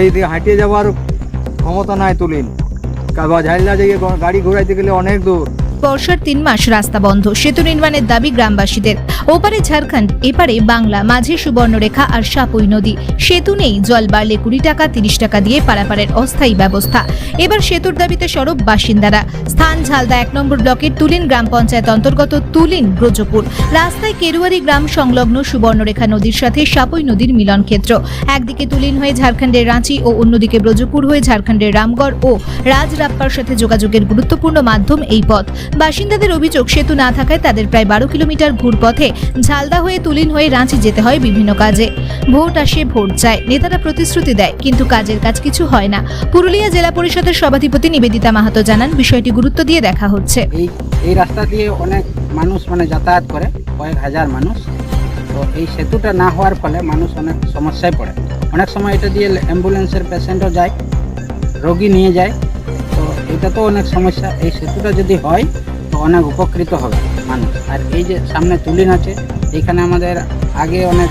এই দিকে হাঁটিয়ে যাওয়ার ক্ষমতা নাই তুলিন। কারণ ঝাইলা যে গাড়ি ঘোরাইতে গেলে অনেক দূর। বর্ষার তিন মাস রাস্তা বন্ধ। সেতু নির্মাণের দাবি গ্রামবাসীদের। ওপারে ঝাড়খণ্ড, এপারে বাংলা, মাঝে সুবর্ণরেখা আর সাপুই নদী। সেতু নেই, জল বাড়লে কুড়ি টাকা, তিরিশ টাকা দিয়ে পারাপারের অস্থায়ী ব্যবস্থা। এবার সেতুর দাবিতে সরব বাসিন্দারা। স্থান ঝালদা এক নম্বর ব্লকের তুলিন গ্রাম পঞ্চায়েত অন্তর্গত তুলিন, ব্রজপুর। রাস্তায় কেরুয়ারি গ্রাম সংলগ্ন সুবর্ণরেখা নদীর সাথে সাপুই নদীর মিলন ক্ষেত্র। একদিকে তুলিন হয়ে ঝাড়খণ্ডের রাঁচি ও অন্যদিকে ব্রজপুর হয়ে ঝাড়খণ্ডের রামগড় ও রাজরাপ্পার সাথে যোগাযোগের গুরুত্বপূর্ণ মাধ্যম এই পথ। বাসিন্দাদের অভিযোগ, সেতু না থাকায় তাদের প্রায় বারো কিলোমিটার ঘুরপথে ঝালদা হয়ে তুলিন হয়ে রাঁচি যেতে হয় বিভিন্ন কাজে। ভোট আসে, ভোট যায়। নেতারা প্রতিশ্রুতি দেয়, কিন্তু কাজের কাজ কিছু হয় না। পুরুলিয়া জেলা পরিষদের সভাধিপতি নিবেদিতা মাহাতো জানান, বিষয়টি গুরুত্ব দিয়ে দেখা হচ্ছে। এই রাস্তা দিয়ে অনেক মানুষ মানে যাতায়াত করে, কয়েক হাজার মানুষ। তো এই সেতুটা না হওয়ার ফলে মানুষ অনেক সমস্যায় পড়ে। অনেক সময় এটা দিয়ে অ্যাম্বুলেন্সের পেশেন্টও যায়, রোগী নিয়ে যায়। এটা তো অনেক সমস্যা। এই সেতুটা যদি হয় তো অনেক উপকৃত হবে মানুষ। আর এই যে সামনে তুলিন আছে এইখানে আমাদের আগে অনেক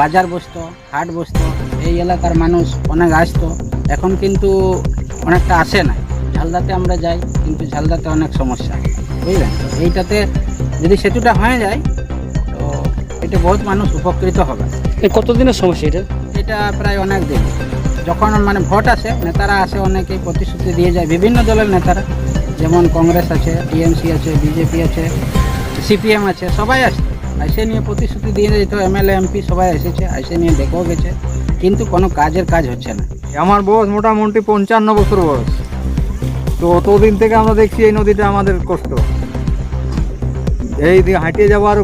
বাজার বসতো হাট বসতো এই এলাকার মানুষ অনেক আসতো। এখন কিন্তু অনেকটা আসে না। ঝালদাতে আমরা যাই কিন্তু ঝালদাতে অনেক সমস্যা বুঝলেন? এইটাতে যদি সেতুটা হয়ে যায় তো এটা বহুত মানুষ উপকৃত হবে। কতদিনের সমস্যা এটা? এটা প্রায় অনেক দিন। যখন মানে ভোট আসে, নেতারা আসে, অনেকেই প্রতিশ্রুতি দিয়ে যায় বিভিন্ন দলের নেতারা। যেমন কংগ্রেস আছে, টিএমসি আছে, বিজেপি আছে, সিপিএম আছে, সবাই আসে। আইসে নিয়ে প্রতিশ্রুতি দিয়ে যেত এমএলএ, এমপি সবাই এসেছে এসে নিয়ে দেখেও গেছে। কিন্তু কোনো কাজের কাজ হচ্ছে না। আমার বয়স মোটামুটি পঞ্চান্ন বছর বয়স। তো অতদিন থেকে আমরা দেখছি এই নদীটা আমাদের কষ্ট। এই দিয়ে হাঁটিয়ে যাওয়ার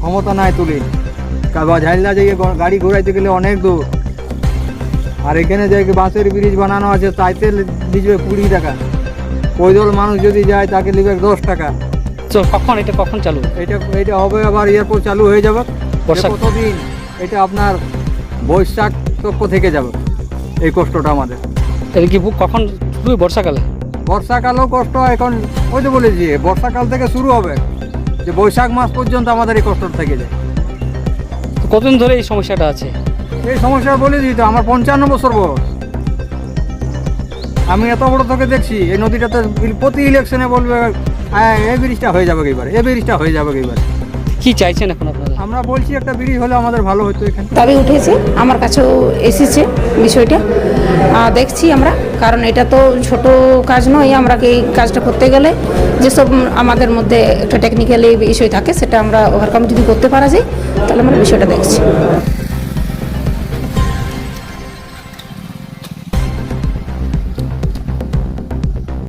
ক্ষমতা নাই তুলিন কাবা ঝাইলা যাইয়ে গাড়ি ঘোরাইতে গেলে অনেক দূর। আর এখানে যাই বাঁশের ব্রিজ বানানো আছে তাইতে লিখবে কুড়ি টাকা। পৈদল মানুষ যদি যায় তাকে লিখবে দশ টাকা। তো কখন? এটা কখন চালু? এটা এটা হবে আবার এয়ারপোর্ট চালু হয়ে যাবে। কতদিন এটা আপনার বৈশাখ তক্ষ থেকে যাবে। এই কষ্টটা আমাদের। এটা কি কখন শুরু? বর্ষাকালে? বর্ষাকালও কষ্ট এখন ওই তো বলেছি বর্ষাকাল থেকে শুরু হবে। যে বৈশাখ মাস পর্যন্ত আমাদের এই কষ্টটা থেকে যায়। কতদিন ধরে এই সমস্যাটা আছে? এই সমস্যা বলে দিই তো আমার পঞ্চান্ন বছর বয়স। আমি এত বড় থেকে দেখছি এই নদীটাতে প্রতি ইলেকশনে বলবে হ্যাঁ এই ব্রিজটা হয়ে যাবে এবার এই ব্রিজটা হয়ে যাবে এবার। কি চাইছেন এখন আপনারা? আমরা বলছি একটা ব্রিজ হলে আমাদের ভালো হতো এখানে দাবি উঠেছে আমার কাছেও এসেছে বিষয়টা। দেখছি আমরা কারণ এটা তো ছোট কাজ নয় আমরা এই কাজটা করতে গেলে যেসব আমাদের মধ্যে একটা টেকনিক্যালি বিষয় থাকে সেটা আমরা ওভারকাম যদি করতে পারা যায় তাহলে আমরা বিষয়টা দেখছি।